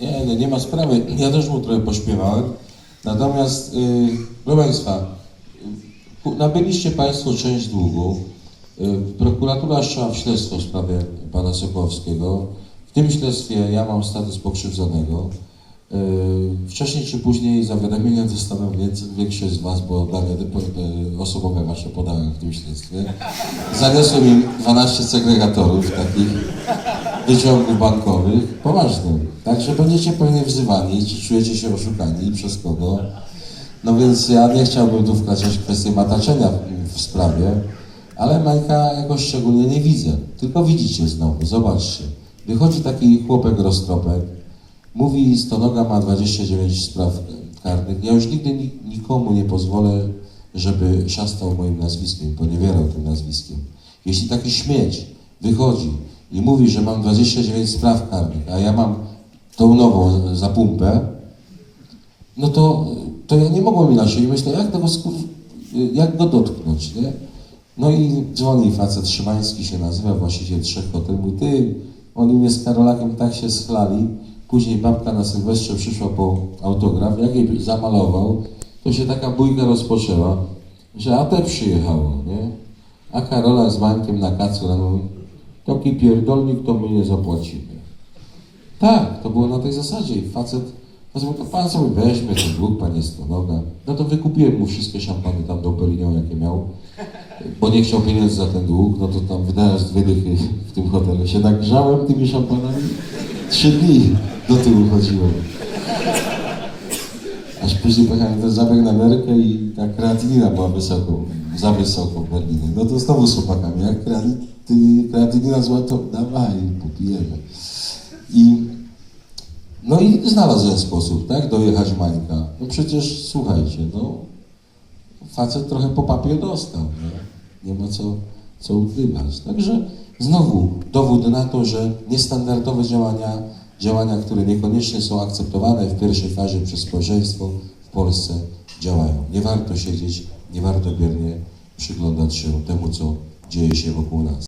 Nie, nie, nie ma sprawy. Ja też mu trochę pośpiewałem. Natomiast, yy, proszę Państwa, nabyliście Państwo część długu. Yy, prokuratura wszczęła śledztwo w sprawie Pana Sokołowskiego. W tym śledztwie ja mam status pokrzywdzonego. Yy, Wcześniej czy później zawiadomienia dostaną większość z Was, bo dane yy, osobowe Wasze podałem w tym śledztwie. Zaniosłem im 12 segregatorów takich wyciągów bankowych, poważnych. Także będziecie pewnie wzywani, czy czujecie się oszukani, przez kogo. No więc ja nie chciałbym tu wkraczać kwestię mataczenia w sprawie, ale Majka jakoś szczególnie nie widzę. Tylko widzicie znowu, zobaczcie. Wychodzi taki chłopek roztropek, mówi stonoga ma 29 spraw karnych. Ja już nigdy ni- nikomu nie pozwolę, żeby szastał moim nazwiskiem, poniewierał tym nazwiskiem. Jeśli taki śmieć wychodzi i mówi, że mam 29 spraw karnych, a ja mam tą nową za pumpę, no to, to ja nie mogłem inaczej. I myślę, jak tego skur... jak go dotknąć, nie? No i dzwoni facet Szymański się nazywa, właściciel trzech hoteli. Ty, oni mnie z Karolakiem tak się schlali. Później babka na Sylwestrze przyszła po autograf, jak jej zamalował, to się taka bójka rozpoczęła, że AT przyjechało, nie? A Karola z Mańkiem na kacu mówi, taki pierdolnik to my nie zapłacimy. Tak, to było na tej zasadzie. I facet, mówi, to pan sobie weźmie ten dług, panie Stonoga. No to wykupiłem mu wszystkie szampany tam do Perignon, jakie miał, bo nie chciał pieniędzy za ten dług, no to tam wydałem z dwie dychy w tym hotelu. Się nagrzałem tymi szampanami. Trzy dni do tyłu chodziłem. Aż później pojechałem ten zabieg na Amerykę i ta kreatynina była wysoko, za wysoko w Berlinie. No to znowu z chłopakami, jak kreaty- kreatynina zła, to dawaj, popijemy. I no i znalazłem sposób, tak, dojechać Mańka. No przecież, słuchajcie, no facet trochę po papie dostał, nie? Nie ma co, co ukrywać. Także znowu dowód na to, że niestandardowe działania, działania, które niekoniecznie są akceptowane w pierwszej fazie przez społeczeństwo w Polsce działają. Nie warto siedzieć, nie warto biernie przyglądać się temu, co dzieje się wokół nas.